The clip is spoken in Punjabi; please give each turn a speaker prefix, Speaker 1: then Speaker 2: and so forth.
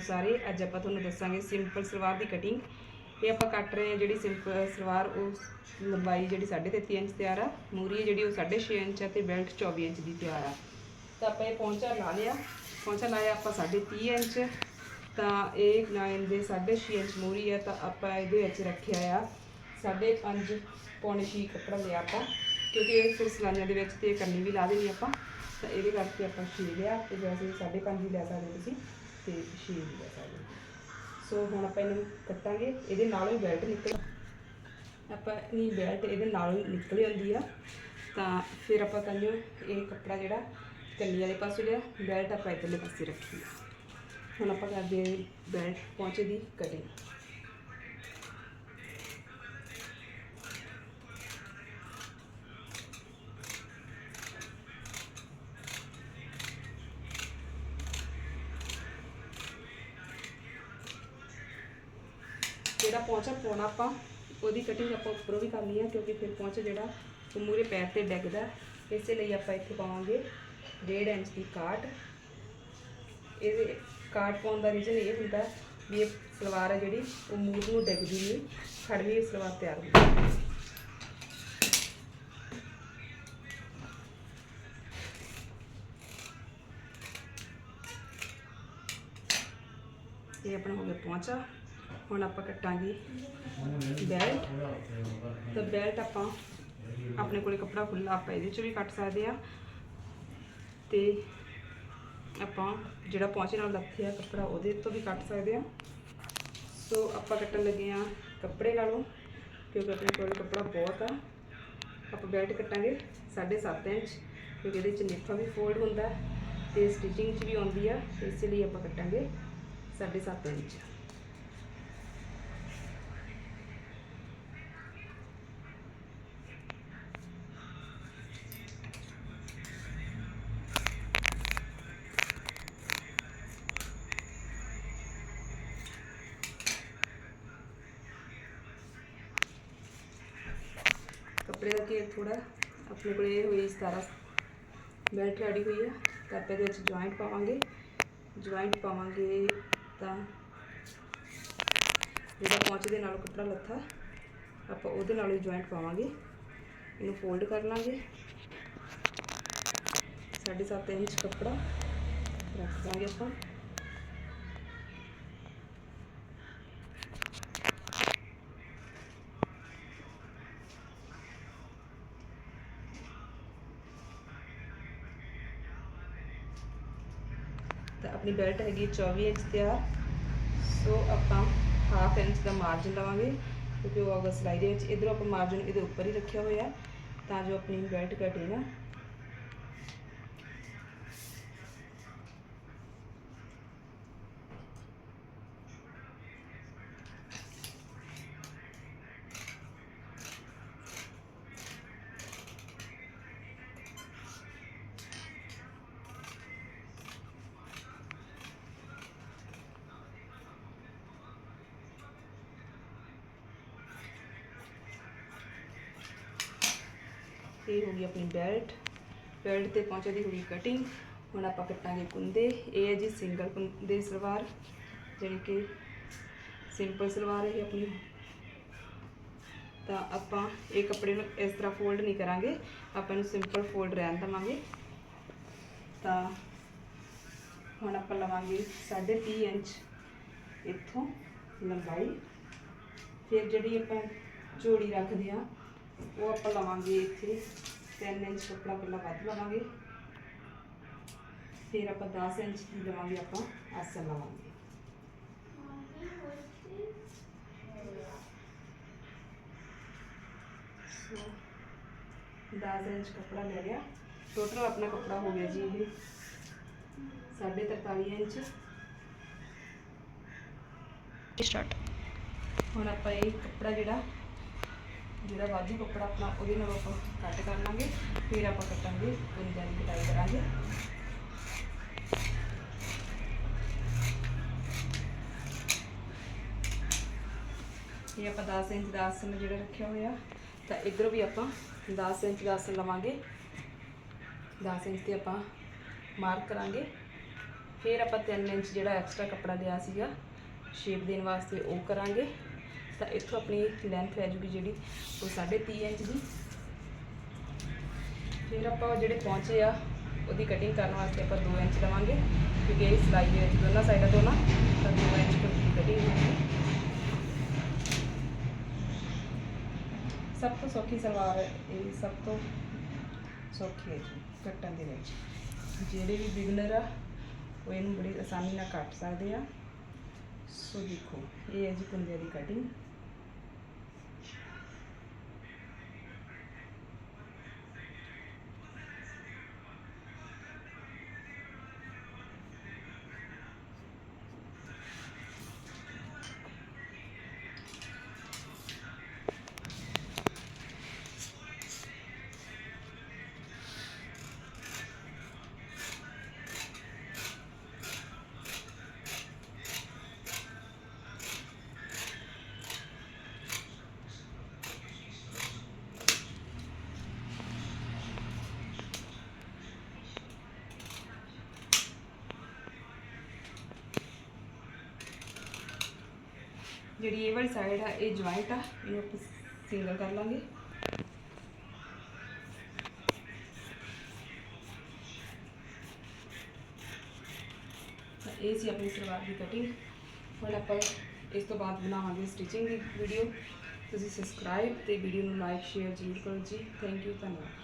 Speaker 1: ਸਾਰੇ ਅੱਜ ਆਪਾਂ ਤੁਹਾਨੂੰ ਦੱਸਾਂਗੇ ਸਿੰਪਲ ਸਲਵਾਰ ਦੀ ਕਟਿੰਗ ਇਹ ਆਪਾਂ ਕੱਟ ਰਹੇ ਹਾਂ ਜਿਹੜੀ ਸਿੰਪਲ ਸਲਵਾਰ, ਉਹ ਲੰਬਾਈ ਜਿਹੜੀ 3.5 ਇੰਚ ਤਿਆਰ ਆ, ਮੂਰੀ ਹੈ ਜਿਹੜੀ ਉਹ 6.5 ਇੰਚ ਆ ਤੇ ਬੈਲਟ 24 ਇੰਚ ਦੀ ਤਿਆਰ ਆ। ਤਾਂ ਆਪਾਂ ਇਹ ਪੌਂਚਾ ਲਾ ਲਿਆ। ਪੌਂਚਾ ਲਾਇਆ ਆਪਾਂ 3.5 ਇੰਚ। ਤਾਂ ਇਹ ਲਾਈਨ ਦੇ 6.5 ਇੰਚ ਮੂਰੀ ਆ, ਤਾਂ ਆਪਾਂ ਇਹਦੇ ਵਿੱਚ ਰੱਖਿਆ ਆ 5.5 ਪੌਣੇ 6 ਕੱਪੜਾ ਲਿਆ ਆਪਾਂ। ਕਿਉਂਕਿ ਇਹ ਫਿਰ ਸਲਾਈਆਂ ਦੇ ਵਿੱਚ ਤੇ ਕਰਨੀ ਵੀ ਲਾ ਦੇਣੀ ਆਪਾਂ। ਤਾਂ ਇਹਦੇ ਕਰਕੇ ਆਪਾਂ 6 ਲਿਆ ਤੇ ਵੈਸੇ 5.5 ਹੀ ਲੈ ਸਕਦੇ ਤੁਸੀਂ। ਤੇ 6 ਵੀ ਲੈ ਸੋ ਹੁਣ ਆਪਾਂ ਇਹਨੂੰ ਕੱਟਾਂਗੇ, ਇਹਦੇ ਨਾਲੋਂ ਹੀ ਬੈਲਟ ਨਿਕਲ ਆਪਾਂ ਨਹੀਂ ਬੈਲਟ ਇਹਦੇ ਨਾਲੋਂ ਹੀ ਨਿਕਲ ਜਾਂਦੀ ਆ। ਤਾਂ ਫਿਰ ਆਪਾਂ ਕਹਿੰਦੇ ਇਹ ਕੱਪੜਾ ਜਿਹੜਾ ਕੰਨੀ ਵਾਲੇ ਪਾਸੇ ਲਿਆ ਬੈਲਟ ਆਪਾਂ ਇੱਧਰਲੇ ਪਾਸੇ ਰੱਖੀ ਹੁਣ ਆਪਾਂ ਕਰਦੇ ਬੈਲਟ ਪਹੁੰਚੇ ਦੀ ਕਟਿੰਗ ਜਿਹੜਾ ਪਹੁੰਚਾ ਪਾਉਣਾ ਆਪਾਂ, ਉਹਦੀ ਕਟਿੰਗ ਆਪਾਂ ਉੱਪਰੋਂ ਵੀ ਕਰਨੀ ਆ, ਕਿਉਂਕਿ ਫਿਰ ਪਹੁੰਚਾ ਜਿਹੜਾ ਉਹ ਮੂਰੇ ਪੈਰ ਤੇ ਡਿੱਗਦਾ ਇਸੇ ਲਈ ਆਪਾਂ ਇੱਥੇ ਪਾਵਾਂਗੇ 1.5 ਇੰਚ ਦੀ ਕਾਟ। ਇਹਦੇ ਕਾਟ ਪਾਉਣ ਦਾ ਰੀਜ਼ਨ ਇਹ ਹੁੰਦਾ ਵੀ ਇਹ ਸਲਵਾਰ ਹੈ ਜਿਹੜੀ, ਉਹ ਮੂਰ ਨੂੰ ਡਿੱਗਦੀ ਨਹੀਂ ਖੜਵੀਂ ਸਲਵਾਰ ਤਿਆਰ ਹੁੰਦੀ ਇਹ ਆਪਣਾ ਹੋ ਗਿਆ ਪਹੁੰਚਾ ਹੁਣ ਆਪਾਂ ਕੱਟਾਂਗੇ ਬੈਲਟ। ਤਾਂ ਬੈਲਟ ਆਪਾਂ ਆਪਣੇ ਕੋਲੇ ਕੱਪੜਾ ਖੁੱਲਾ ਆਪਾਂ ਇਹਦੇ ਚ ਵੀ ਕੱਟ ਸਕਦੇ ਆ। ਤੇ ਆਪਾਂ ਜਿਹੜਾ ਪਹੁੰਚੇ ਨਾਲ ਲੱਥੇ ਆ ਕੱਪੜਾ ਉਹਦੇ ਤੋਂ ਵੀ ਕੱਟ ਸਕਦੇ ਆ। ਸੋ ਆਪਾਂ ਕੱਟਣ ਲੱਗੇ ਆ ਕੱਪੜੇ ਨਾਲੋਂ, ਕਿਉਂਕਿ ਆਪਣੇ ਕੋਲ ਕੱਪੜਾ ਬਹੁਤ ਆ। ਆਪਾਂ ਬੈਲਟ ਕੱਟਾਂਗੇ 7.5 ਇੰਚ, ਕਿਉਂਕਿ ਇਹਦੇ ਚ ਨੇਫਾ ਵੀ ਫੋਲਡ ਹੁੰਦਾ ਤੇ ਸਟਿਚਿੰਗ ਚ ਵੀ ਆਉਂਦੀ ਆ ਇਸ ਲਈ ਆਪਾਂ ਕੱਟਾਂਗੇ 7.5 ਇੰਚ। ਕੱਪੜੇ ਦਾ ਘੇਰ ਥੋੜਾ ਆਪਣੇ ਕੋਲ ਇਹ ਹੋਈ 17 ਬੈਲਟ ਰੈਡੀ ਹੋਈ ਆ। ਤਾਂ ਆਪਾਂ ਇਹਦੇ ਵਿੱਚ ਜੁਆਇੰਟ ਪਾਵਾਂਗੇ। ਜੁਆਇੰਟ ਪਾਵਾਂਗੇ ਤਾਂ ਜਿਹੜਾ ਪਹੁੰਚ ਦੇ ਨਾਲ ਕੱਪੜਾ ਲੱਥਾ, ਆਪਾਂ ਉਹਦੇ ਨਾਲ ਹੀ ਜੁਆਇੰਟ ਪਾਵਾਂਗੇ। ਇਹਨੂੰ ਫੋਲਡ ਕਰ ਲਾਂਗੇ। 7.5 ਇੰਚ ਕੱਪੜਾ ਰੱਖ ਲਾਂਗੇ ਆਪਾਂ। ਤਾਂ ਆਪਣੀ ਬੈਲਟ ਹੈਗੀ 24 ਇੰਚ ਤਿਆਰ ਸੋ ਆਪਾਂ ਹਾਫ ਇੰਚ ਦਾ ਮਾਰਜਨ ਲਵਾਂਗੇ, ਕਿਉਂਕਿ ਉਹ ਆਊਗਾ ਸਿਲਾਈ ਦੇ ਵਿੱਚ, ਇਧਰੋਂ ਆਪਾਂ ਮਾਰਜਨ ਇਹਦੇ ਉੱਪਰ ਹੀ ਰੱਖਿਆ ਹੋਇਆ ਤਾਂ ਜੋ ਆਪਣੀ ਬੈਲਟ ਘਟੇ ਨਾ। ਇਹ ਹੋ ਗਈ ਆਪਣੀ ਬੈਲਟ ਬੈਲਟ ਤੇ ਪਹੁੰਚੇ ਦੀ ਹੋਈ ਕਟਿੰਗ ਹੁਣ ਆਪਾਂ ਕੱਟਾਂਗੇ ਕੁੰਦੇ। ਇਹ ਹੈ ਜੀ ਸਿੰਗਲ ਕੁੰਦੇ ਸਲਵਾਰ ਜਿਹੜੀ ਕਿ ਸਿੰਪਲ ਸਲਵਾਰ ਹੈ ਆਪਣੀ। ਤਾਂ ਆਪਾਂ ਇਹ ਕੱਪੜੇ ਨੂੰ ਇਸ ਤਰ੍ਹਾਂ ਫੋਲਡ ਨਹੀਂ ਕਰਾਂਗੇ। ਆਪਾਂ ਇਹਨੂੰ ਸਿੰਪਲ ਫੋਲਡ ਰਹਿਣ ਦੇਵਾਂਗੇ। ਤਾਂ ਹੁਣ ਆਪਾਂ ਲਵਾਂਗੇ 3.5 ਇੰਚ ਇੱਥੋਂ ਲੰਬਾਈ। ਫਿਰ ਜਿਹੜੀ ਆਪਾਂ ਜੋੜੀ ਰੱਖਦੇ ਆ ਉਹ ਆਪਾਂ ਲਵਾਂਗੇ ਇੱਥੇ। 3 ਇੰਚ ਕੱਪੜਾ ਪਹਿਲਾਂ ਵੱਧ ਲਵਾਂਗੇ। ਫਿਰ ਆਪਾਂ 10 ਇੰਚ ਦੀ ਲਵਾਂਗੇ ਆਪਾਂ? ਆਸਨ ਲਵਾਂਗੇ। ਸੋ 10 ਇੰਚ ਕੱਪੜਾ ਲੈ ਲਿਆ। ਟੋਟਲ ਆਪਣਾ ਕੱਪੜਾ ਹੋ ਗਿਆ ਜੀ ਇਹ। 43 ਇੰਚ।
Speaker 2: ਸਟਾਰਟ
Speaker 1: ਹੁਣ ਆਪਾਂ ਇਹ ਕੱਪੜਾ ਜਿਹੜਾ ਜਿਹੜਾ ਵਾਧੂ ਕੱਪੜਾ ਆਪਣਾ ਉਹਦੇ ਨਾਲ ਆਪਾਂ ਕੱਟ ਕਰ ਲਾਂਗੇ, ਫਿਰ ਆਪਾਂ ਕੱਟਾਂਗੇ ਕੁੰਦਿਆਂ ਦੀ ਕਟਾਈ ਕਰਾਂਗੇ। ਇਹ ਆਪਾਂ 10 ਇੰਚ ਦਾ ਆਸਣ ਜਿਹੜਾ ਰੱਖਿਆ ਹੋਇਆ, ਤਾਂ ਇਧਰੋਂ ਵੀ ਆਪਾਂ 10 ਇੰਚ ਦਾ ਆਸਣ ਲਵਾਂਗੇ। 10 ਇੰਚ ਤੇ ਆਪਾਂ ਮਾਰਕ ਕਰਾਂਗੇ। ਫਿਰ ਆਪਾਂ 3 ਇੰਚ ਜਿਹੜਾ ਐਕਸਟਰਾ ਕੱਪੜਾ ਲਿਆ ਸੀਗਾ ਸ਼ੇਪ ਦੇਣ ਵਾਸਤੇ ਉਹ ਕਰਾਂਗੇ। ਇੱਥੋਂ ਆਪਣੀ ਲੈਂਥ ਰਹਿ ਜੂਗੀ ਜਿਹੜੀ ਉਹ 3.5 ਇੰਚ ਦੀ। ਫਿਰ ਆਪਾਂ ਜਿਹੜੇ ਪਹੁੰਚੇ ਆ, ਉਹਦੀ ਕਟਿੰਗ ਕਰਨ ਵਾਸਤੇ ਆਪਾਂ 2 ਇੰਚ ਲਵਾਂਗੇ, ਕਿਉਂਕਿ ਇਹ ਸਿਲਾਈ ਦੇ ਵਿੱਚ ਦੋਨਾਂ ਸਾਈਡਾਂ ਤੋਂ ਨਾ ਤਾਂ 2 ਇੰਚ ਕਟਿੰਗ ਹੋਊਗੀ ਸਭ ਤੋਂ ਸੌਖੀ ਸਲਵਾਰ ਇਹ ਸਭ ਤੋਂ ਸੌਖੀ ਹੈ ਜੀ, ਕੱਟਣ ਦੇ ਵਿੱਚ। ਜਿਹੜੇ ਵੀ ਬਿਗਨਰ ਆ, ਉਹ ਇਹਨੂੰ ਬੜੀ ਆਸਾਨੀ ਨਾਲ ਕੱਟ ਸਕਦੇ ਆ। ਸੋ ਦੇਖੋ, ਇਹ ਹੈ ਜੀ ਕੁੰਡੇ ਦੀ ਕਟਿੰਗ ਜਿਹੜੀ ਇਹ ਵਾਲੀ ਸਾਈਡ ਆ, ਇਹ ਜੁਆਇੰਟ ਆ, ਇਹਨੂੰ ਆਪਾਂ ਸਿੰਗਲ ਕਰ ਲਾਂਗੇ। ਇਹ ਸੀ ਆਪਣੀ ਸਲਵਾਰ ਦੀ ਕਟਿੰਗ ਹੁਣ ਆਪਾਂ ਇਸ ਤੋਂ ਬਾਅਦ ਬਣਾਵਾਂਗੇ ਸਟਿਚਿੰਗ ਦੀ ਵੀਡੀਓ ਤੁਸੀਂ ਸਬਸਕ੍ਰਾਈਬ ਤੇ ਵੀਡੀਓ ਨੂੰ ਲਾਈਕ ਸ਼ੇਅਰ ਜ਼ਰੂਰ ਕਰੋ ਜੀ। ਥੈਂਕ ਯੂ ਧੰਨਵਾਦ।